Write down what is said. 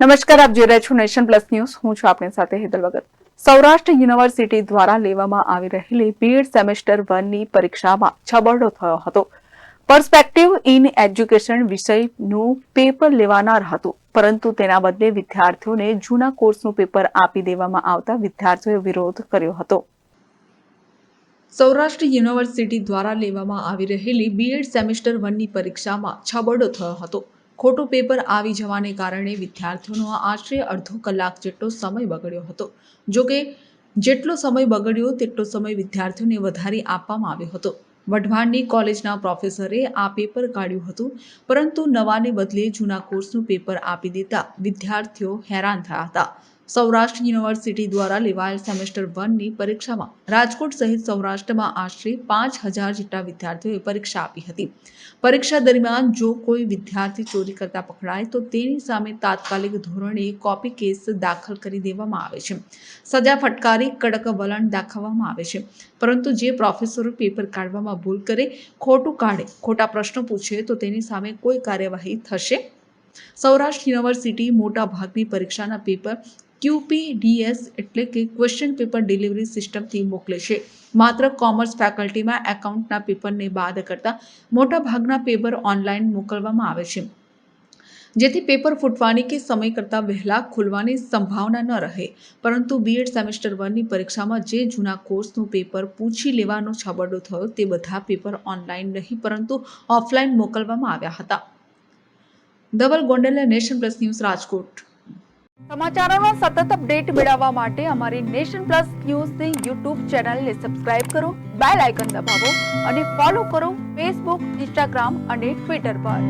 નમસ્કાર, આપ જોઈ રહ્યા છો નેશન પ્લસ ન્યૂઝ. હું છું આપણી સાથે હેદલ ભગત. સૌરાષ્ટ્ર યુનિવર્સિટી દ્વારા લેવામાં આવી રહેલી બીએડ સેમેસ્ટર વનની પરીક્ષામાં છબરડો થયો હતો. પર્સપેક્ટિવ ઇન એજ્યુકેશન વિષયનું પેપર લેવાનાર હતું, પરંતુ તેના બદલે વિદ્યાર્થીઓને જૂના કોર્સનું પેપર આપી દેવામાં આવતા વિદ્યાર્થીઓએ વિરોધ કર્યો હતો. સૌરાષ્ટ્ર યુનિવર્સિટી દ્વારા લેવામાં આવી રહેલી બીએડ સેમેસ્ટર વનની પરીક્ષામાં છબરડો થયો હતો. ખોટું પેપર આવી જવાને કારણે વિદ્યાર્થીઓનો આશરે અડધો કલાક જેટલો સમય બગડ્યો હતો. જોકે, જેટલો સમય બગડ્યો તેટલો સમય વિદ્યાર્થીઓને વધારી આપવામાં આવ્યો હતો. વઢવાણની કોલેજના પ્રોફેસરે આ પેપર કાઢ્યું હતું, પરંતુ નવાને બદલે જૂના કોર્સનું પેપર આપી દેતા વિદ્યાર્થીઓ હેરાન થયા હતા. સૌરાષ્ટ્ર યુનિવર્સિટી દ્વારા લેવાયેલ સેમેસ્ટર વનની પરીક્ષામાં રાજકોટ સહિત સૌરાષ્ટ્રમાં આશરે પાંચ હજાર જેટલા વિદ્યાર્થીઓએ પરીક્ષા આપી હતી. પરીક્ષા દરમિયાન જો કોઈ વિદ્યાર્થી ચોરી કરતા પકડાય, તો તેની સામે તાત્કાલિક ધોરણે કોપી કેસ દાખલ કરી દેવામાં આવે છે. સજા ફટકારી કડક વલણ દાખવવામાં આવે છે. પરંતુ જે પ્રોફેસરો પેપર કાઢવામાં ભૂલ કરે, ખોટું કાઢે, ખોટા પ્રશ્નો પૂછે, તો તેની સામે કોઈ કાર્યવાહી થશે સૌરાષ્ટ્ર યુનિવર્સિટી મોટા ભાગની પરીક્ષાના પેપર ક્યુપીડીએસ એટલે કે ક્વેશ્ચન પેપર ડિલિવરી સિસ્ટમથી મોકલે છે. માત્ર કોમર્સ ફેકલ્ટીમાં એકાઉન્ટના પેપરને બાદ કરતા મોટા ભાગના પેપર ઓનલાઈન મોકલવામાં આવે છે. જેથી પેપર ફૂટવાની કે સમય કરતાં વહેલા ખુલવાની સંભાવના ન રહે. પરંતુ બીએડ સેમેસ્ટર વનની પરીક્ષામાં જે જૂના કોર્સનું પેપર પૂછી લેવાનો છબરડો થયો તે બધા પેપર ઓનલાઈન નહીં, પરંતુ ઓફલાઈન મોકલવામાં આવ્યા હતા. Dhaval Gondaliya nation plus news Rajkot. સમાચારોનો સતત અપડેટ મેળવવા માટે અમારી નેશન પ્લસ ન્યૂઝની યુટ્યુબ ચેનલને સબસ્ક્રાઇબ કરો, બેલ આઇકન દબાવો અને ફોલો કરો ફેસબુક, ઇન્સ્ટાગ્રામ અને ટ્વિટર પર.